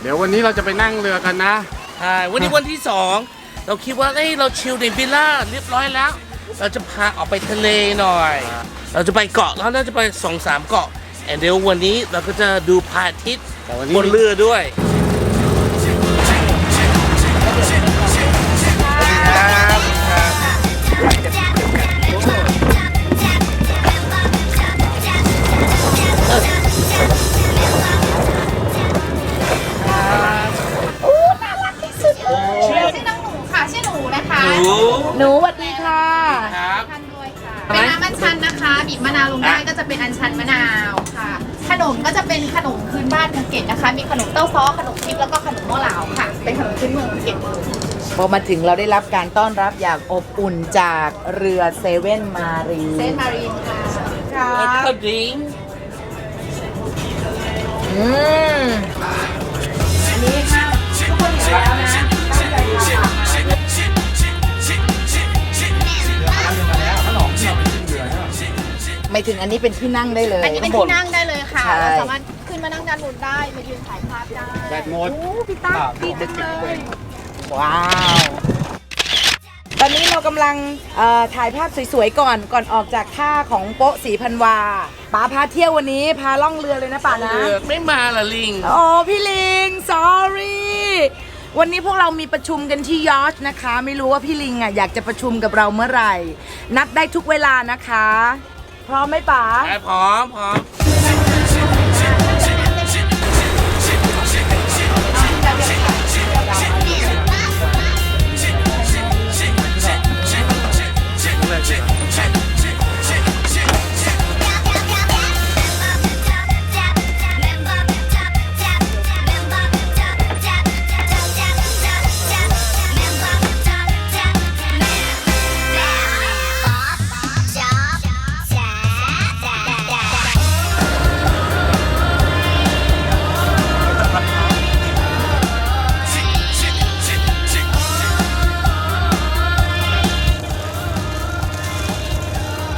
เดี๋ยววันนี้เราจะไปนั่งเรือกันนะ ใช่วันนี้วันที่สองเราคิดว่าเอ้ยเราชิลในวิลล่าเรียบร้อยแล้ว เราจะพาออกไปทะเลหน่อย เราจะไปเกาะแล้วเราจะไปสองสามเกาะแอนเดี๋ยววันนี้เราก็จะดูพระอาทิตย์แต่วันนี้ บนเรือด้วย มะนาวลงได้ก็จะเป็นอัญชันมะนาวค่ะ ขนมก็จะเป็นขนมพื้นบ้านภูเก็ตนะคะ มีขนมเต้าซ้อขนมทิพย์แล้วก็ขนมหม้อเหลาค่ะ เป็นขนมพื้นเมืองภูเก็ตพอมาถึงเราได้รับการต้อนรับอย่างอบอุ่นจากเรือเซเว่นมารีเซนมารีนค่ะค่ะแล้วก็ดริงก์อืมอันนี้ค่ะทุกคนอยู่แล้ว ถึงอันนี้เป็นที่นั่งได้เลยอันนี้เป็นที่นั่งได้เลยค่ะใช่เราสามารถขึ้นมานั่งด้านบนได้มายืนถ่ายภาพได้แบตหมดโอ้พี่ตั้งดีจังเลยว้าวตอนนี้เรากำลังเอ่อถ่ายภาพสวยๆก่อนก่อนออกจากท่าของโป๊ะสีพันวาป๋าพาเที่ยววันนี้พาล่องเรือเลยนะป๋านะเรือไม่มาละลิงโอ้พี่ลิง sorry วันนี้พวกเรามีประชุมกันที่ยอชนะคะ ไม่รู้ว่าพี่ลิงอะอยากจะประชุมกับเราเมื่อไหร่ นัดได้ทุกเวลานะคะ พร้อมไหมป๋า พร้อมพร้อม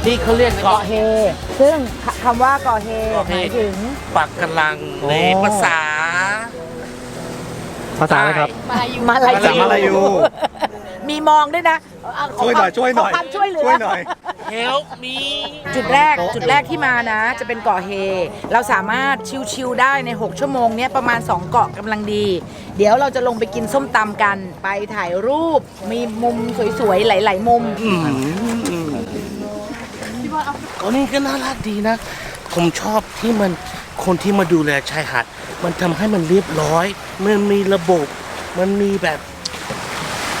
นี่เขาเรียกเกาะ เกาะเฮ ซึ่งคคำว่าเกาะเฮเกาะเฮหมายถึง ปักกำลังในภาษา ภาษาอะไรครับ มาอยู่มาลาภาษามาลายู มีมองด้วยนะเอาขอช่วยหน่อยความช่วยหน่อยขอความช่วยเหลือ ช่วยหน่อย Help me จุดแรกจุดแรกที่มานะ จะเป็นเกาะเฮ เราสามารถชิลๆได้ใน 6 ชั่วโมงเนี้ยประมาณ 2 เกาะกำลังดี เดี๋ยวเราจะลงไปกินส้มตำกัน ไปถ่ายรูป มีมุมสวยๆ หลาย ๆ มุม อืมโอ้นี่ก็น่ารักดีนะ ผมชอบที่มันคนที่มาดูแลชายหาดมันทำให้มันเรียบร้อย มันมีระบบ มันมีแบบ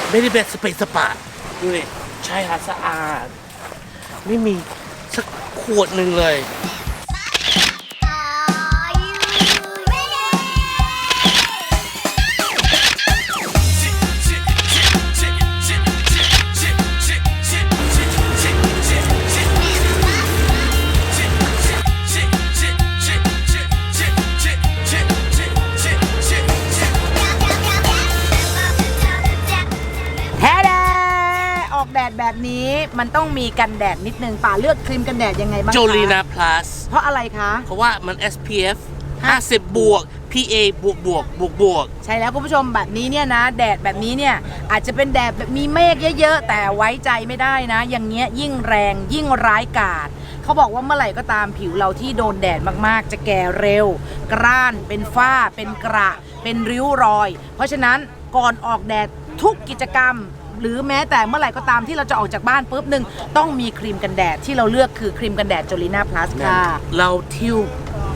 ไม่ได้แบบสเปซสปะดูดิชายหาดสะอาด ไม่มีสักขวดหนึ่งเลย มันต้องมีกันแดดนิดนึงป่าเลือกครีมกันแดดยังไงบ้างคะโจลีนา plus เพราะอะไรคะ เพราะว่ามัน SPF 50 บวก PA บวกบวกบวกบวกใช่แล้วคุณผู้ชมแบบนี้เนี่ยนะ แดดแบบนี้เนี่ยอาจจะเป็นแดดแบบมีเมฆเยอะๆ แต่ไว้ใจไม่ได้นะ อย่างเงี้ยยิ่งแรงยิ่งร้ายกาจเขาบอกว่าเมื่อไหร่ก็ตามผิวเราที่โดนแดดมากๆ จะแก่เร็ว กร้าน เป็นฝ้า เป็นกระ เป็นริ้วรอย เพราะฉะนั้นก่อนออกแดดทุกกิจกรรม หรือแม้แต่เมื่อไหร่ก็ตามที่เราจะออกจากบ้านปุ๊บหนึ่งต้องมีครีมกันแดดที่เราเลือกคือครีมกันแดดจลิน่าพลัสค่ะ เราเที่ยว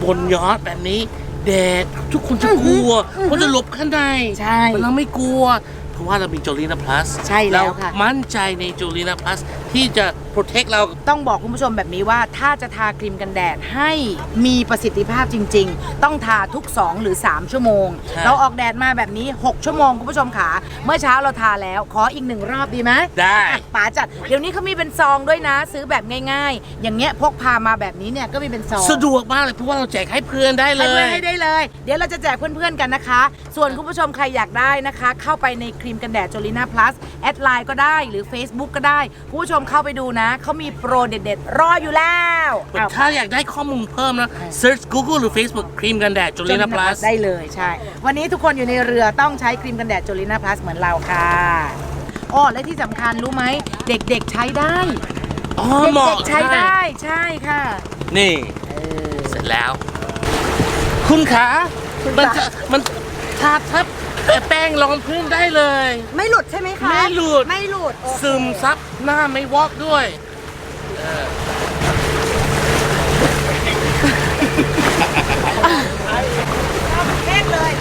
บนยอทแบบนี้ แดดทุกคนจะกลัวเพราะจะหลบข้างในใช่แต่เราไม่กลัว เพราะว่าเรามีจ o ลีนาพลัสใช่แล้วค่ะมั่นใจในจ o ลีนาพลัสที่จะ protect เรา ต้องบอกคุณผู้ชมแบบนี้ว่าถ้าจะทาครีมกันแดดให้มีประสิทธิภาพจริง ๆ ต้องทาทุก 2 หรือ 3 ชั่วโมง ใช่ เราออกแดดมาแบบนี้ 6 ชั่วโมงคุณผู้ชมขาเมื่อเช้าเราทาแล้วขออีกหนึ่งรอบดีไหม ได้ อะป๋าจัด เดี๋ยวนี้เขามีเป็นซองด้วยนะ ซื้อแบบง่ายๆ อย่างเงี้ยพกพามาแบบนี้เนี่ยก็มีเป็นซองสะดวกมากเลยเพราะว่าเราแจกให้เพื่อนได้เลให้เพื่อย นให้ได้เลย เดี๋ยวเราจะแจกเพื่อนๆกันนะคะ ส่วนคุณผู้ชมใครอยากได้นะคะ เข้าไปในครีมกันแดดจลิน่าพลัสแอดไลน์ก็ได้หรือ Facebook ก็ได้คุณผู้ชมเข้าไปดูนะเขามีโปรเด็ดๆ รออยู่แล้วอ้าวถ้าอยากได้ข้อมูลเพิ่มนะ search Google หรือ Facebook ครีมกันแดดจุลินา plus ได้เลยใช่ วันนี้ทุกคนอยู่ในเรือต้องใช้ครีมกันแดดจลินาพลัสเหมือนเราค่ะอ้อและที่สำคัญรู้ไหมเด็กๆใช้ได้อ๋อเหมาะเด็กๆใช้ได้ใช่ค่ะ นี่ เสร็จแล้ว คุณขามันจะมันทาทับ แต่แป้งรองพื้นได้เลย ไม่หลุดใช่ไหมคะไม่หลุด ไม่หลุดโอเซึมซับหน้าไม่วอกด้วยเออแรกเลย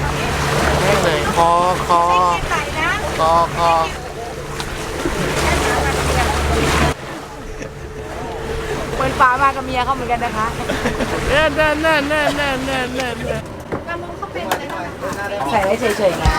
แป้งเลยคอคอคอคอเหมือนป๋ามากับเมียเขาเหมือนกันนะคะ เน่นเน่นเน่นเน่นเน่นเน่น ใส่ไว้เฉยๆนะ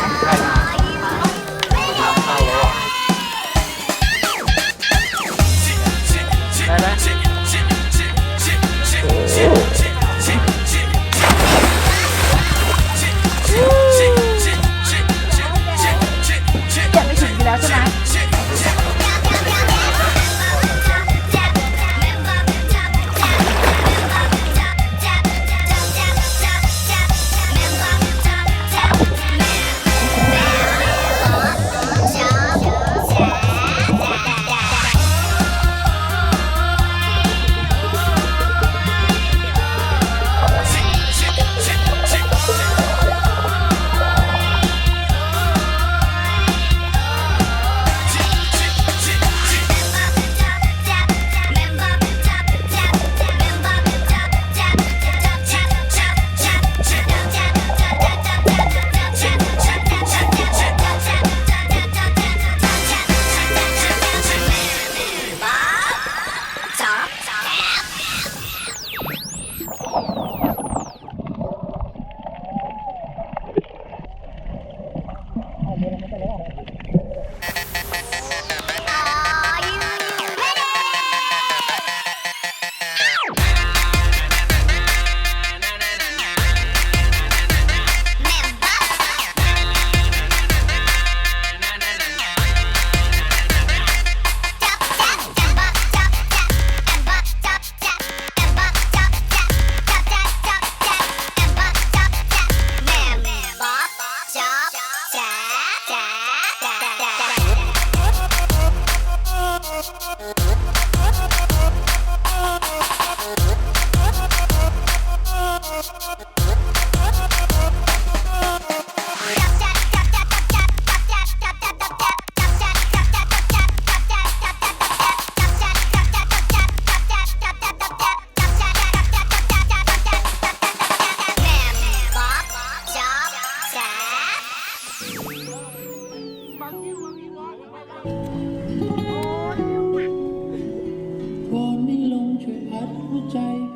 Ayan, हर ऊंचाई